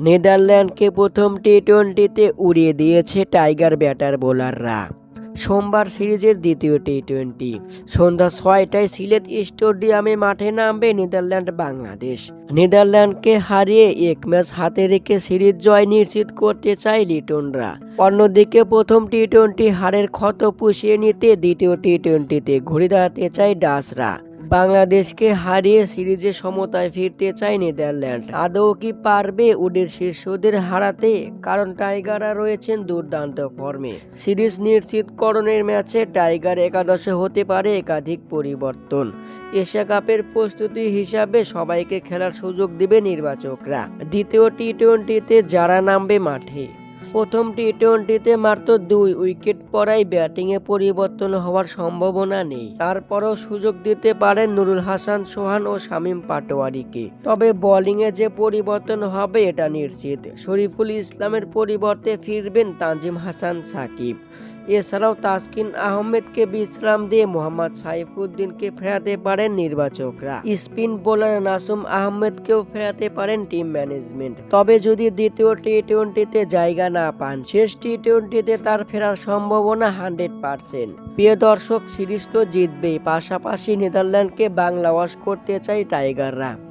নেদারল্যান্ডকে প্রথম টি টোয়েন্টিতে উড়িয়ে দিয়েছে টাইগার ব্যাটার বোলাররা। সোমবার সিরিজের দ্বিতীয় টি টোয়েন্টি সন্ধ্যা ছয়টায় সিলেট স্টেডিয়ামে মাঠে নামবে নেদারল্যান্ড বাংলাদেশ। নেদারল্যান্ডকে হারিয়ে এক ম্যাচ হাতে রেখে সিরিজ জয় নিশ্চিত করতে চায় লিটনরা। অন্যদিকে প্রথম টি টোয়েন্টি হারের ক্ষত পুষিয়ে নিতে দ্বিতীয় টি টোয়েন্টিতে ঘুরে দাঁড়াতে চায় ডাসরা বাংলাদেশকে হারিয়ে সিরিজে সমতায় ফিরতে চায় নেদারল্যান্ড। আদৌ কি পারবে ওদের শীর্ষদের হারাতে? কারণ টাইগাররা রয়েছেন দুর্দান্ত ফর্মে। সিরিজ নিশ্চিতকরণের ম্যাচে টাইগার একাদশে হতে পারে একাধিক পরিবর্তন। এশিয়া কাপের প্রস্তুতি হিসাবে সবাইকে খেলার সুযোগ দিবে নির্বাচকরা। দ্বিতীয় টি টোয়েন্টিতে যারা নামবে মাঠে। প্রথম টি টোয়েন্টিতে মাত্র দুই উইকেট পড়াই ব্যাটিংয়ে পরিবর্তন হওয়ার সম্ভাবনা নেই। তারপরও সুযোগ দিতে পারেন নুরুল হাসান, সোহান ও শামীম পাটোয়ারিকে। তবে বোলিংয়ে যে পরিবর্তন হবে এটা নিশ্চিত। শরীফুল ইসলামের পরিবর্তে ফিরবেন তানজিম হাসান, সাকিব। এছাড়াও তাসকিন আহমেদকে বিশ্রাম দিয়ে মোহাম্মদ সাইফুদ্দিনকে ফেরাতে পারেন নির্বাচকরা। স্পিন বোলার নাসুম আহমেদকেও ফেরাতে পারেন টিম ম্যানেজমেন্ট। তবে যদি দ্বিতীয় টি টোয়েন্টিতে জায়গা না পান। শেষ টি টোয়েন্টিতে তার ফেরার সম্ভাবনা হান্ড্রেড পার্সেন্ট। প্রিয় দর্শক, সিরিজ তো জিতবেই। পাশাপাশি নেদারল্যান্ডকে বাংলা ওয়াশ করতে চায় টাইগাররা।